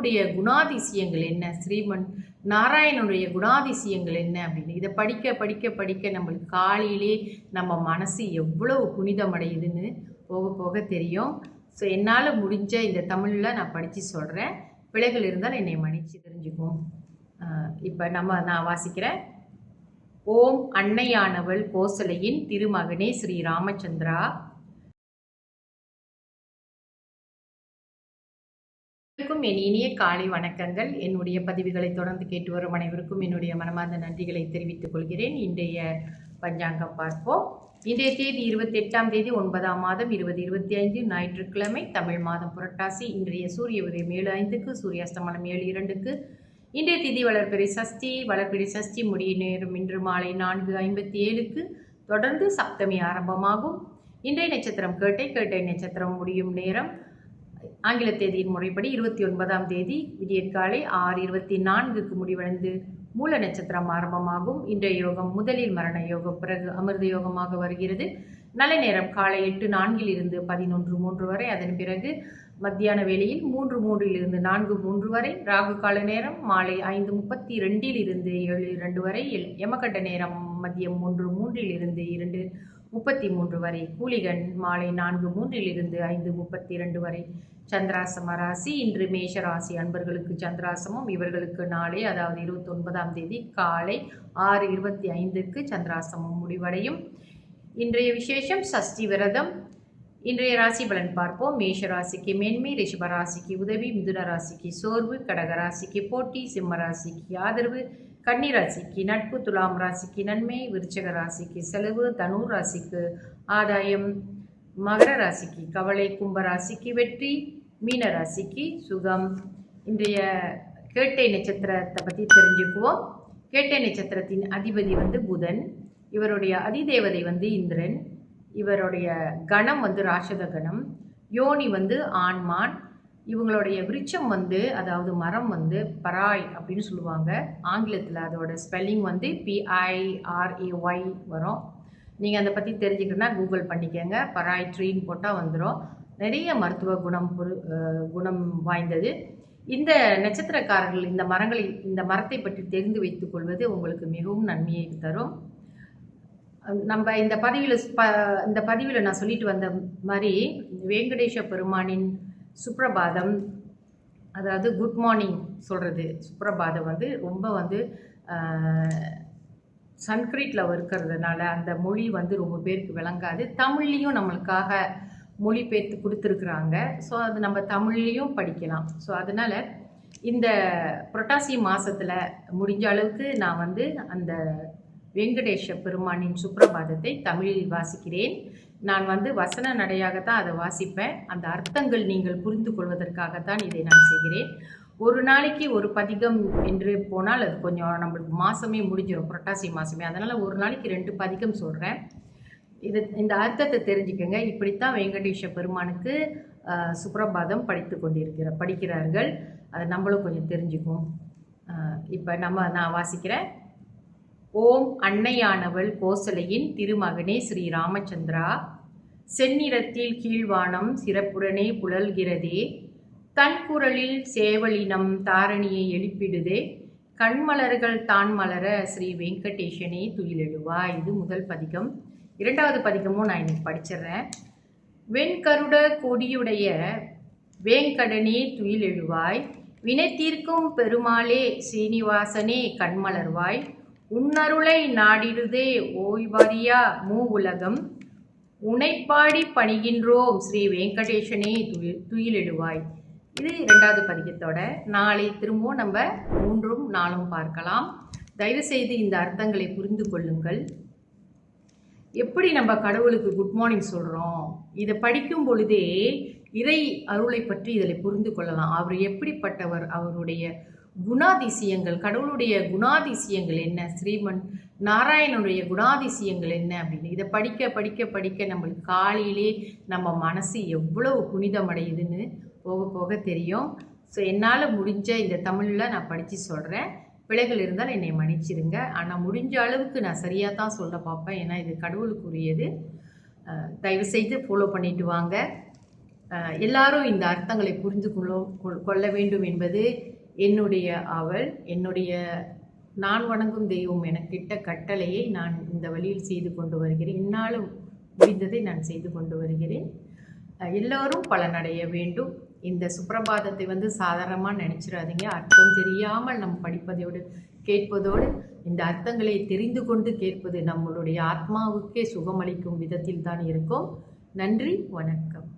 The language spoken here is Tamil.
கடவுளுடைய குணாதிசயங்கள் என்ன? ஸ்ரீமன் நாராயணனுடைய குணாதிசயங்கள் என்ன அப்படின்னு? இதை படிக்க படிக்க படிக்க நம்மளுக்கு காலையிலே நம்ம மனசு எவ்வளவு புனிதமடையுதுன்னு போக போக தெரியும். ஸோ என்னால் முடிஞ்ச இந்த தமிழில் நான் படித்து சொல்கிறேன் பிழைகள் இருந்தால் என்னை மன்னிச்சு தெரிஞ்சுக்கும் இப்போ நம்ம நான் வாசிக்கிறேன் ஓம் அன்னையானவள் கோசலையின் திருமகனே ஸ்ரீ ராமச்சந்திரா. அனைவருக்கும் என் இனிய காலை வணக்கங்கள். என்னுடைய பதிவுகளை தொடர்ந்து கேட்டு வரும் அனைவருக்கும் என்னுடைய மனமார்ந்த நன்றிகளை தெரிவித்துக் கொள்கிறேன். இன்றைய பஞ்சாங்கம் பார்ப்போம். இன்றைய தேதி இருபத்தி எட்டாம் தேதி ஒன்பதாம் மாதம் இருபது இருபத்தி ஐந்து ஞாயிற்றுக்கிழமை தமிழ் மாதம் புரட்டாசி. இன்றைய சூரிய உதயம் ஏழு ஐந்துக்கு சூரியாஸ்தமனம் ஏழு இரண்டுக்கு. இன்றைய திதி வளர்பிறை சஷ்டி. வளர்பிறை சஷ்டி முடிய நேரம் இன்று மாலை நான்கு ஐம்பத்தி ஏழுக்கு தொடர்ந்து சப்தமி ஆரம்பமாகும். இன்றைய நட்சத்திரம் கேட்டை கேட்டை நட்சத்திரம் முடியும் நேரம். ஆங்கில தேதியின் முறைப்படி இருபத்தி ஒன்பதாம் தேதி விடியற்காலை ஆறு இருபத்தி நான்குக்கு முடிவடைந்து மூல நட்சத்திரம் ஆரம்பமாகும். இன்றைய யோகம் முதலில் மரண யோகம் பிறகு அமிர்த யோகமாக வருகிறது. நல்ல நேரம் காலை எட்டு நான்கில் இருந்து பதினொன்று மூன்று வரை. அதன் பிறகு மத்தியான வேளையில் மூன்று மூன்றில் இருந்து நான்கு மூன்று வரை. ராகு கால நேரம் மாலை ஐந்து முப்பத்தி ரெண்டில் இருந்து ஏழு இரண்டு வரை. எல்- யமகண்ட நேரம் மதியம் மூன்று மூன்றில் இருந்து இரண்டு முப்பத்தி மூன்று வரை கூலிகன் மாலை நான்கு மூன்றில் இருந்து ஐந்து முப்பத்தி இரண்டு வரை. சந்திராசம ராசி இன்று மேஷ ராசி அன்பர்களுக்கு சந்திராசமும் இவர்களுக்கு நாளை அதாவது இருபத்தி ஒன்பதாம் தேதி காலை ஆறு இருபத்தி ஐந்துக்கு சந்திராசமும் முடிவடையும். இன்றைய விசேஷம் சஷ்டி விரதம். இன்றைய ராசி பலன் பார்ப்போம். மேஷ ராசிக்கு மேன்மை ரிஷப ராசிக்கு உதவி மிதுன ராசிக்கு சோர்வு கடக ராசிக்கு போட்டி சிம்ம ராசிக்கு ஆதரவு கன்னிராசிக்கு நட்பு துலாம் ராசிக்கு நன்மை விருச்சக ராசிக்கு செலவு தனுர் ராசிக்கு ஆதாயம் மகர ராசிக்கு கவலை கும்ப ராசிக்கு வெற்றி மீன ராசிக்கு சுகம். இன்றைய கேட்டை நட்சத்திரத்தை பற்றி தெரிஞ்சுக்குவோம். கேட்டை நட்சத்திரத்தின் அதிபதி வந்து புதன். இவருடைய அதிதேவதை வந்து இந்திரன். இவருடைய கணம் வந்து ராஷத கணம். யோனி வந்து ஆண்மான். இவங்களுடைய விருட்சம் வந்து அதாவது மரம் வந்து பராய் அப்படின்னு சொல்லுவாங்க. ஆங்கிலத்தில் அதோட ஸ்பெல்லிங் வந்து பிஐஆர்ஏஒய் வரும். நீங்கள் அதை பற்றி தெரிஞ்சுக்கணுன்னா கூகுள் பண்ணிக்கோங்க. பராய் ட்ரீன்னு போட்டால் வந்துடும் நிறைய மருத்துவ குணம் பொரு குணம் வாய்ந்தது. இந்த நட்சத்திரக்காரர்கள் இந்த மரங்களை இந்த மரத்தை பற்றி தெரிந்து வைத்துக் கொள்வது உங்களுக்கு மிகவும் நன்மையை தரும். நம்ம இந்த பதிவில் ப இந்த பதிவில் நான் சொல்லிட்டு வந்த மாதிரி வெங்கடேஷ பெருமானின் சுப்ரபாதம் அதாவது குட் மார்னிங் சொல்கிறது சுப்ரபாதம் வந்து ரொம்ப வந்து சன்ஸ்கிரிட்டில் இருக்கிறதுனால அந்த மொழி வந்து ரொம்ப பேருக்கு விளங்காது. தமிழ்லேயும் நம்மளுக்காக மொழிபெயர்த்து கொடுத்துருக்குறாங்க. ஸோ அது நம்ம தமிழ்லேயும் படிக்கலாம். ஸோ அதனால் இந்த புரட்டாசி மாதத்தில் முடிஞ்ச அளவுக்கு நான் வந்து அந்த வெங்கடேஷ பெருமானின் சுப்ரபாதத்தை தமிழில் வாசிக்கிறேன். நான் வந்து வசன நடையாகத்தான் அதை வாசிப்பேன். அந்த அர்த்தங்கள் நீங்கள் புரிந்து கொள்வதற்காகத்தான் இதை நான் செய்கிறேன். ஒரு நாளைக்கு ஒரு பதிகம் என்று போனால் அது கொஞ்சம் நம்மளுக்கு மாதமே முடிஞ்சிடும் புரட்டாசி மாதமே அதனால் ஒரு நாளைக்கு ரெண்டு பதிகம் சொல்கிறேன் இது இந்த அர்த்தத்தை தெரிஞ்சுக்கோங்க. இப்படித்தான் வெங்கடேஷ பெருமானுக்கு சுப்ரபாதம் படித்து கொண்டிருக்கிற படிக்கிறார்கள். அதை நம்மளும் கொஞ்சம் தெரிஞ்சுக்கும் இப்போ நம்ம நான் வாசிக்கிறேன். ஓம் அன்னையானவள் கோசலையின் திருமகனே ஸ்ரீ ராமச்சந்திரா செந்நிறத்தில் கீழ்வானம் சிறப்புடனே புழல்கிறதே. தன் குரலில் சேவலினம் தாரணியை எழுப்பிடுதே. கண்மலர்கள் தான் மலர ஸ்ரீ வெங்கடேஷனே துயிலெழுவா இது முதல் பதிகம். இரண்டாவது பதிகமும் நான் இன்னைக்கு படிச்சிடுறேன். வெண்கருட கொடியுடைய வேங்கடனே துயிலெழுவாய். வினைத்தீர்க்கும் பெருமாளே சீனிவாசனே கண்மலர்வாய். உன்னருளை நாடிடுதே ஓய்வாரியா மூ உலகம் உனைப்பாடி பணிகின்றோம் ஸ்ரீ வெங்கடேஷனே துயில் துயிலிடுவாய். இது இரண்டாவது பதிகத்தோட. நாளை திரும்பவும் நம்ம மூன்றும் நாளும் பார்க்கலாம். தயவுசெய்து இந்த அர்த்தங்களை புரிந்து கொள்ளுங்கள். எப்படி நம்ம கடவுளுக்கு குட் மார்னிங் சொல்கிறோம் இதை படிக்கும் பொழுதே இறை அருளை பற்றி இதில் புரிந்து கொள்ளலாம். அவர் எப்படிப்பட்டவர்? அவருடைய குணாதிசயங்கள் கடவுளுடைய குணாதிசயங்கள் என்ன? ஸ்ரீமன் நாராயணனுடைய குணாதிசயங்கள் என்ன அப்படின்னு. இதை படிக்க படிக்க படிக்க நம்மளுக்கு காலையிலே நம்ம மனசு எவ்வளவு புனிதமடையுதுன்னு போக போக தெரியும். ஸோ என்னால் முடிஞ்ச இந்த தமிழில் நான் படித்து சொல்கிறேன் பிழைகள் இருந்தால் என்னை மன்னிச்சிடுங்க. ஆனால் முடிஞ்ச அளவுக்கு நான் சரியாக தான் சொல்ல பார்ப்பேன். ஏன்னா இது கடவுளுக்குரியது. தயவு செய்து ஃபாலோ பண்ணிட்டு வாங்க. எல்லாரும் இந்த அர்த்தங்களை புரிந்து கொள்ள கொள்- கொள்ள வேண்டும் என்பது என்னுடைய அவள் என்னுடைய நான் வணங்கும் தெய்வம் எனக்கிட்ட கட்டளையை நான் இந்த வழியில் செய்து கொண்டு வருகிறேன். என்னால் முடிந்ததை நான் செய்து கொண்டு வருகிறேன். எல்லோரும் பலனடைய வேண்டும். இந்த சுப்பிரபாதத்தை வந்து சாதாரணமாக நினச்சிடாதீங்க. அர்த்தம் தெரியாமல் நம்ம படிப்பதோடு கேட்பதோடு இந்த அர்த்தங்களை தெரிந்து கொண்டு கேட்பது நம்மளுடைய ஆத்மாவுக்கே சுகமளிக்கும் விதத்தில் தான் இருக்கும். நன்றி வணக்கம்.